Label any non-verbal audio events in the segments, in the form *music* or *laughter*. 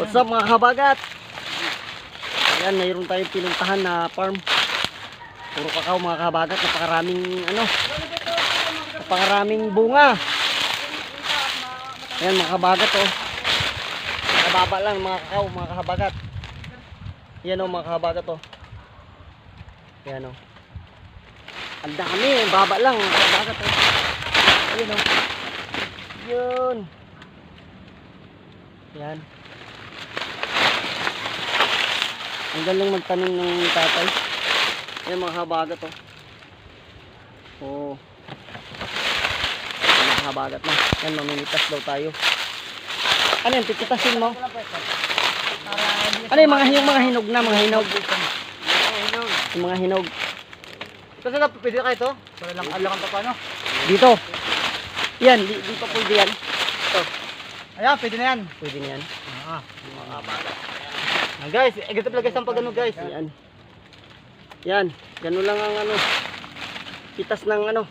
What's up mga kabagat? Ayan, mayroon tayong pinuntahan na farm. Puro kakao mga kabagat. Napakaraming ano. Napakaraming bunga. Ayan mga kabagat oh. Nakababa lang mga kakao mga kabagat. Ayan oh mga kabagat oh. Ayan oh. Ang dami, baba lang mga kabagat oh. Ayan oh. Yun. Yan. Ang galing magtanim ng tatay. Yan mga habagat oh. Oo. Yan, mga habagat na. Yan, mamimitas daw tayo. Ano yan, pipitasin mo? Ano yung mga, yung mga hinog na, mga hinog? Yung mga hinog. Ito sila, pwede kayo ito? Para lang alang pa paano? Dito. Yan, di, di pa pwede yan. Ayan, pwede na yan. Pwede na yan. Ah, Mga habagat. Ah guys, eh, ganito pala guys ang pagano guys. Yan. Yan. Ganun lang ang ano. Pitas ng ano.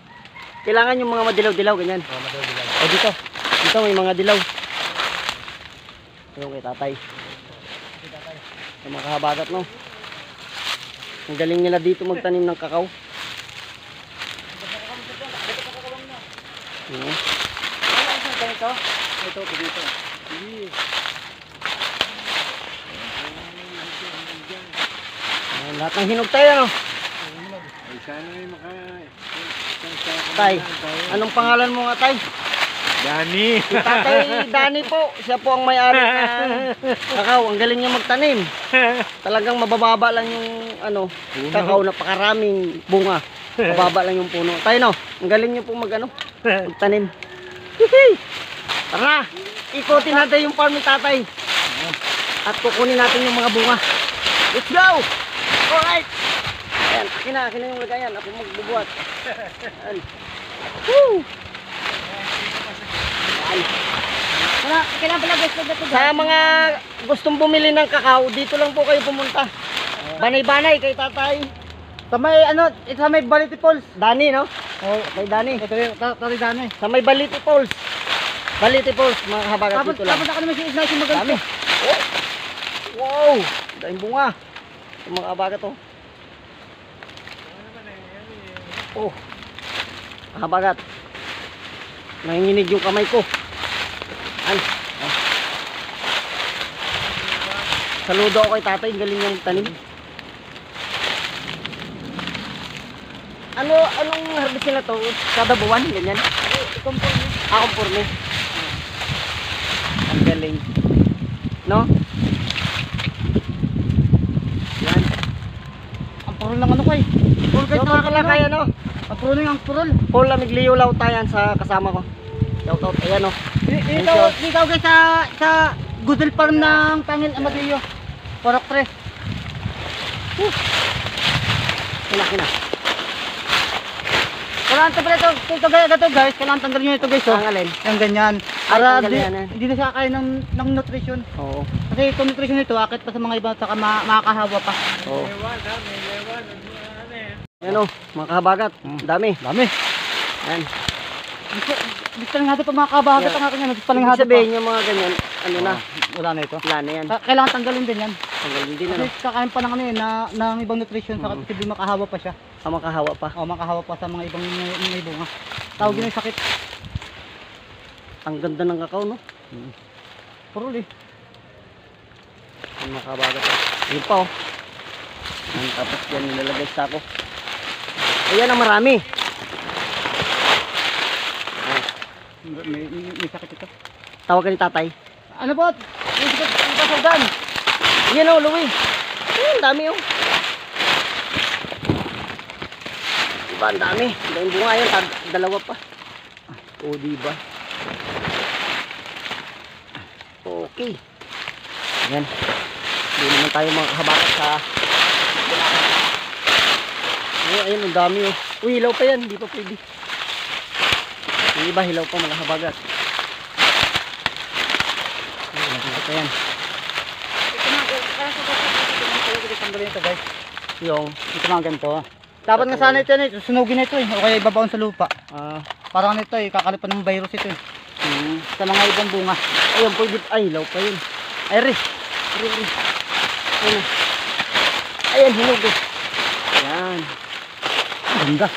Kailangan yung mga madilaw-dilaw, ganyan. Oh, madali lang. O dito. Dito may mga dilaw. Yung kay tatay. Yung mga kahabagat, no? Ang galing nila dito magtanim ng kakao. Oo. Ganito? Ito, dito. Ayan, lahat ng hinog tayo, no? Ay, sana ay maka... Tay, anong pangalan mo nga, tay? Dani! Si Tatay *laughs* Dani po, siya po ang may-ari ng *laughs* kakao. Ang galing niya magtanim. Talagang mabababa lang yung ano, kakao na pakaraming bunga. Mababa lang yung puno. Tayo no, ang galing niyo po mag ano, magtanim. Tara, ikutin natin yung farm ni tatay. At kukunin natin yung mga bunga. Let's go! Alright! Ayan, akin na, akin na yung lagayan. Ako magbubuhat. Ayan. Woo! Ayan. Kailangan pala guys Sa mga gustong bumili ng kakao, dito lang po kayo pumunta. Banay-banay kay tatay. Sa may ano, sa may Baliti Falls. Dani, no? Oh, kay Dani. Ito yung tari Dani. Sa may Baliti Falls. Baliti Falls, mga kahabagat Tapos, dito lang. tapos ako naman si Isna si Dami. Oh. Wow! Daming bunga. Yung mga kahabagat, oh. Oh. Kahabagat. Nanginginig yung kamay ko. Oh. Saludo ako kay tatay, galing niyang tanim. Ano, anong harvest nila to? Kada buwan, ganyan? Kumpurme. Ah, kumpurme. Ang galing. No? Yan. Ang purol lang ano ko eh. Purol Yung mga kalakay, ano? Ang purol purol. Paul Amiglio Lautayan sa kasama ko. Shout out. Ayan, oh. Dito, dito guys sa sa Goodell Farm ng Pangil Amadillo. Porok 3. Kina, kina. Kailangan ito pala ito, ito, guys, ito guys, kailangan tanggalin nyo ito guys oh. Ang alin? Yung ganyan. Para di, yan, eh. hindi na siya kaya ng, ng nutrition. Oo. Kasi itong nutrition nito, akit pa sa mga iba, saka ma makakahawa pa. Oo. Ayan, oh. Mga kahabagat. Dami. Dami. Ayan. Gusto, lang natin pa mga kabahagat ang akin yan. Gusto lang natin sabihin yung mga ganyan, ano na, Wala na ito. wala na yan. Ka- Kailangan tanggalin din yan. Tanggalin din, Kasi ano. kakain pa ng ano yun, na, ng ibang nutrition, saka Mm. posibleng makahawa pa siya. Ang makahawa pa. O makahawa pa sa mga ibang may, may bunga. Tawag yun yung sakit. Ang ganda ng kakao, no? Purol eh. Ang mga kahabagat. oh. Yun pa, oh. Ayan, tapos yan nilalagay sa ako. Ayan ang marami. May, may, may sakit ito. Tawag ka ni tatay. Ano po? Sakit, yung pasagan. Yan oh, Louie. Ang dami oh. Diba, ang dami. Ang bunga yan. Dalawa pa. O, diba? Okay. Ayan. Hindi naman tayo mga kahabakat sa... Ayun, ayun, ang dami oh. Uy, hilaw pa yan. Hindi pa pwede. Yung iba, hilaw pa mga habagat. Ayun, yan. Ito ito guys. Yung, Ito mga ganito. Dapat nga sana ito, eh, sunugin na ito eh. O kaya ibabaon sa lupa. ah, Parang ano ito eh, kakalipan ng virus ito eh. hmm. Sa mga ibang bunga. Ayun, pwede. Ay, hilaw pa yun. Ay, Riz. Ari, ari. Ayan. Ayan, hinog eh. Ayan. Ganda.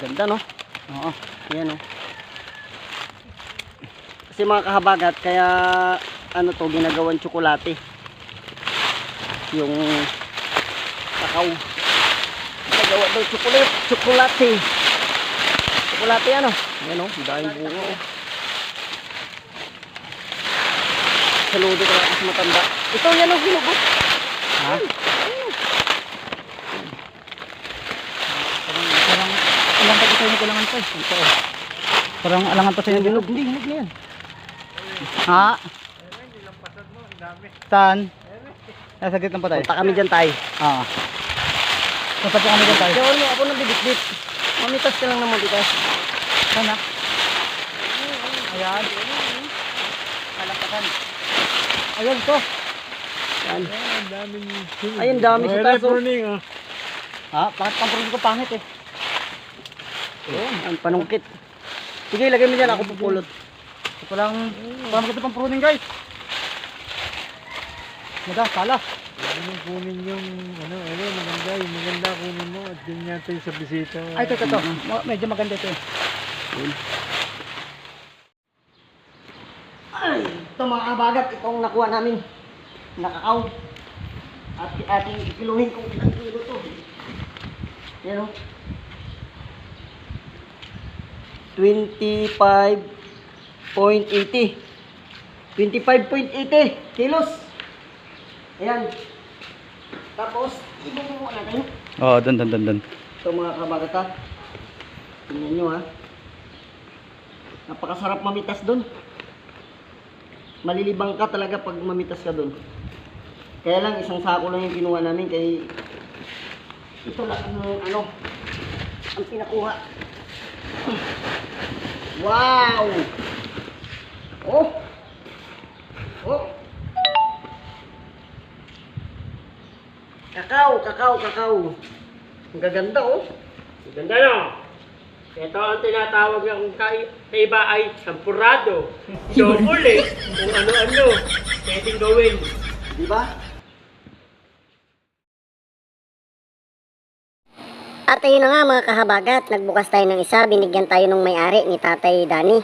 Ganda, no? Oo. Ayan, no? Kasi mga kahabagat, kaya ano to, ginagawan tsokolate. Yung kakao. Ginagawa daw tsokolate. Tsokolate. Tsokolate ano? Ayan, no? Dahil bungo. oh. Saludo ka kasi matanda. Ito, yan, no? Hinog, oh. Ha? Parang, parang alang pa ito yung kulangan pa eh. Ito oh. Parang alangan pa sa inyo bilog. Hindi, hinog na yan. Ha? Saan? Nasa gitna pa tayo. Punta kami dyan tayo. Ah. Punta po kami dyan tayo. Kaya mo ako nang bibit-bit. Mamitas ka lang ng mamitas. Saan ha? Ayan. Kalapatan. Ayan to. Yan. Ang daming Ayun, dami sa oh. Ha? Bakit pang ko pangit eh? Ang panungkit. Sige, lagay mo dyan. Ako pupulot. Ito lang. Parang maganda pang pruning guys. Mada, sala. Ano kunin yung, ano, ano, maganda, yung maganda kunin mo at yun yata yung sa bisita. Ay, ito, ito, Medyo maganda ito eh. Ay, ito mga kabagat. Itong nakuha namin. Nakakaw. At ating kiluhin kung ilang kilo to. Yan o. 25.80 25.80 kilos. Ayan. Tapos, ibubungo natin. Oh, dun, dun, dun, dun. Ito mga kabagata. Tingnan nyo ha. Napakasarap mamitas doon. Malilibang ka talaga pag mamitas ka doon. Kaya lang isang sako lang yung kinuha namin kay ito lang ang ano ang pinakuha. Wow! Oh! Oh! Kakao, kakao, kakao. Ang gaganda oh. Ganda no? Ito ang tinatawag ng kay- sa iba ay sampurado. *laughs* So ulit, kung ano-ano, pwedeng gawin. Di ba? At ayun na nga mga kahabagat, nagbukas tayo ng isa, binigyan tayo ng may-ari ni Tatay Dani.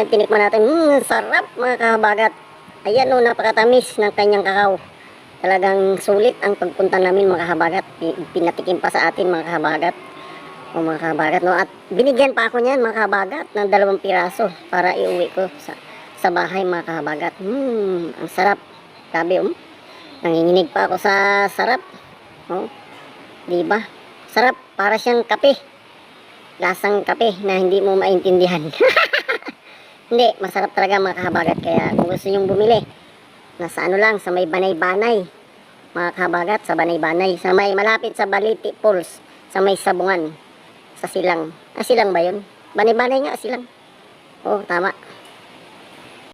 Yan, tinikman natin, hmm, sarap mga kahabagat. Ayan o, napakatamis ng kanyang kakao. Talagang sulit ang pagpunta namin mga kahabagat. Pi- Pinatikim pa sa atin mga kahabagat. O mga kahabagat, no? At binigyan pa ako niyan mga kahabagat ng dalawang piraso para iuwi ko sa, sa bahay mga kahabagat. Hmm, ang sarap. Grabe, um. Nanginginig pa ako sa sarap. Oh, di ba? Sarap, para siyang kape. Lasang kape na hindi mo maintindihan. *laughs* hindi, masarap talaga mga kahabagat. Kaya kung gusto nyong bumili, nasa ano lang, sa may banay-banay. Mga kahabagat, sa banay-banay. Sa may malapit sa Baliti Falls. Sa may sabungan. Sa silang. Ah, silang ba yun? Banay-banay nga, silang. Oo, tama.